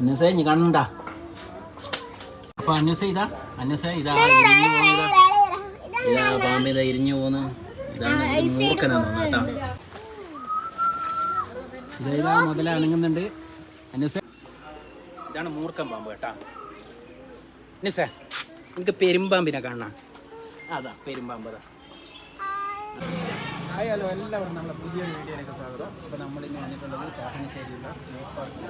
അന്വേസ ഇനി കാണണ്ട അപ്പൊ അന്യസേ ഇതാ അന്യസ ഇതാ ഇരിഞ്ഞു പോകുന്നതാ ഇതാ പാമ്പ് ഇതാ ഇരിഞ്ഞു പോന്ന്. ഇതാണ് മൂർക്കൻ മൂർഖനാന്ന് കേട്ടോ ഇതാ ഇതാ മുതല അനങ്ങുന്നുണ്ട്. അന്വേസ ഇതാണ് മൂർഖൻ പാമ്പ് കേട്ടാ. അന്യസേ എനിക്ക് പെരുമ്പാമ്പിനെ കാണാം അതാ പെരുമ്പാമ്പ് അതാ. ഹായ് ഹലോ എല്ലാവരും നമ്മളെ പുതിയ വീഡിയോയിലേക്ക് സ്വാഗതം. ഇപ്പോൾ നമ്മൾ ഇന്ന് വന്നിട്ടുള്ളത് പാർക്കിലാണ് സ്നേക് പാർക്ക്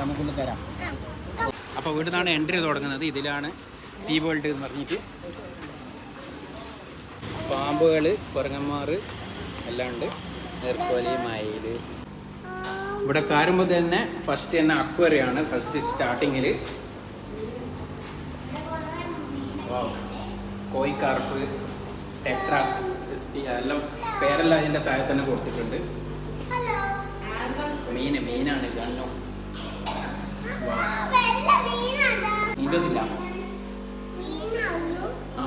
നമുക്കൊന്ന് തരാം. അപ്പോൾ ഇവിടുന്നാണ് എൻട്രി തുടങ്ങുന്നത്. ഇതിലാണ് സീ വേൾഡ് എന്ന് പറഞ്ഞിട്ട്. പാമ്പുകൾ കുരങ്ങന്മാർ എല്ലാം ഉണ്ട്. നെർക്കോലി മയിൽ ഇവിടെ കയറുമ്പോൾ തന്നെ ഫസ്റ്റ് തന്നെ അക്വറിയാണ് ഫസ്റ്റ് സ്റ്റാർട്ടിങ്ങിൽ കോയിക്കാർപ്പ് ടെട്രാസ് എസ് പി എല്ലാം പേരെല്ലാം അതിന്റെ താഴെ തന്നെ കൊടുത്തിട്ടുണ്ട്. മീന് മീനാണ് ഗണ്ണോ ഇരുപതില്ല ആ.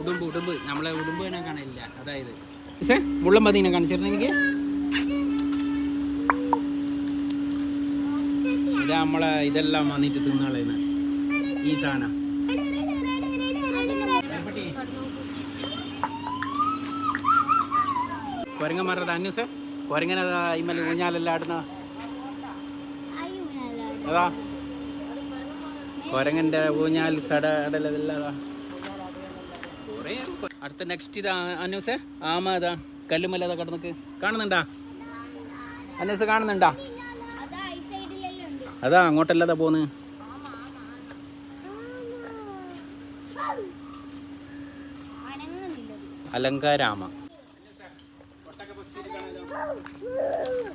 ഉടുമ്പ് ഉടുമ്പ്. നമ്മളെ ഉടുമ്പ് തന്നെ കാണില്ല അതായത്. മുള്ളം പതിനെ കാണിച്ചിരുന്നു ഇത് നമ്മളെ ഇതെല്ലാം വന്നിട്ട് തിന്നാളേന്ന്. ഈ സാധനം. മറത് അന്യൂസേ കൊരങ്ങനെ ഇമ്മൽ ഊഞ്ഞാലെല്ലാം ആടുന്ന. അതാ. കൊരങ്ങന്റെ ഊഞ്ഞാൽ സട കൊ- അടുത്ത നെക്സ്റ്റ് ഇതാ അന്യൂസ് ആമ അതാ കല്ലുമല്ല കിടന്നക്ക്. കാണുന്നുണ്ടാ? അന്യൂസ് കാണുന്നുണ്ടാ? അതാ അങ്ങോട്ടല്ലാതെ പോന്ന്. അലങ്കാരാമ.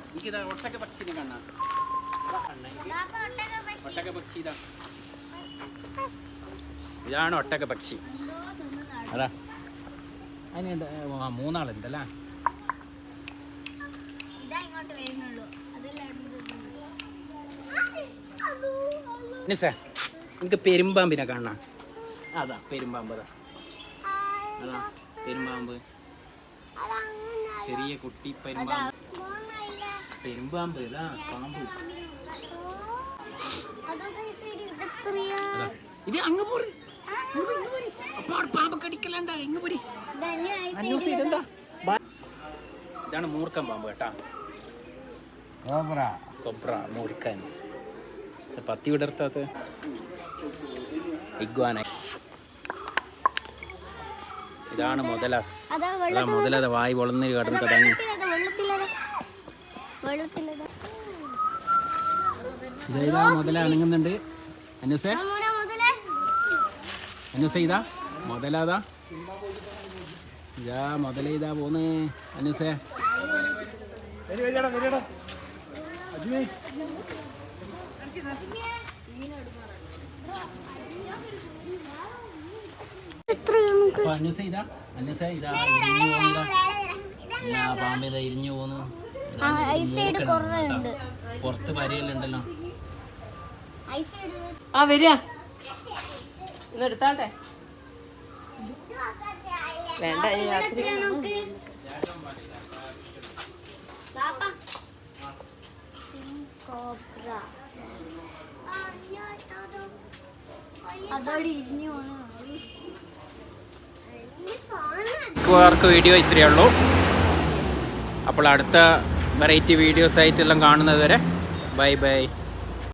എനിക്കിതാ ഒട്ടക പക്ഷിനെ കാണാം. ഒട്ടക പക്ഷി ഇതാ. ഇതാണ് ഒട്ടക പക്ഷി. അതാ. അതിനുണ്ട് ഇങ്ങോട്ട് മൂന്നാളുണ്ടല്ലേ നിസേ എനിക്ക് പെരുമ്പാമ്പിനെ കാണാം അതാ പെരുമ്പാമ്പ് അതാ. അതാ പെരുമ്പാമ്പ്. ചെറിയ കുട്ടി പെരുമ്പാമ്പ്. പെരുമ്പാമ്പ് ഇതാ പാമ്പ്. ഇത് അങ്ങ് പോര്. പാമ്പ് കടിക്കലണ്ട ഇങ്ങ് പോരി. ഇതെന്താ? ഇതാണ് മൂർഖൻ പാമ്പ് കേട്ടാ. കൊബ്ര. മൂർഖൻ. പക്ഷെ പത്തി വിടർത്താത്ത ഇഗ്വാന. ഇതാണ് മുതലാസ് അതാ മുതലത വായി പൊളന്ന് കടന്ന് തുടങ്ങി ഇതാ മുതല അനങ്ങുന്നുണ്ട്. അന്വേഷേ അന്വേഷ ഇതാ. മുതലാതാ ഇതാ. മുതല ഇതാ പോന്നേ. അന്വേഷേ പാമ്പ് ഇതാ. ഇരിഞ്ഞു പോന്നു. പുറത്ത് വരയിലുണ്ടല്ലോ. ആ വരിക. ഇന്ന് എടുത്താട്ടെ? വേണ്ട ഇരിഞ്ഞു മിക്കവാർക്ക് വീഡിയോ ഇത്രയേ ഉള്ളൂ. അപ്പോൾ അടുത്ത വെറൈറ്റി വീഡിയോസ് ആയിട്ടെല്ലാം കാണുന്നത് വരെ ബൈ ബൈ.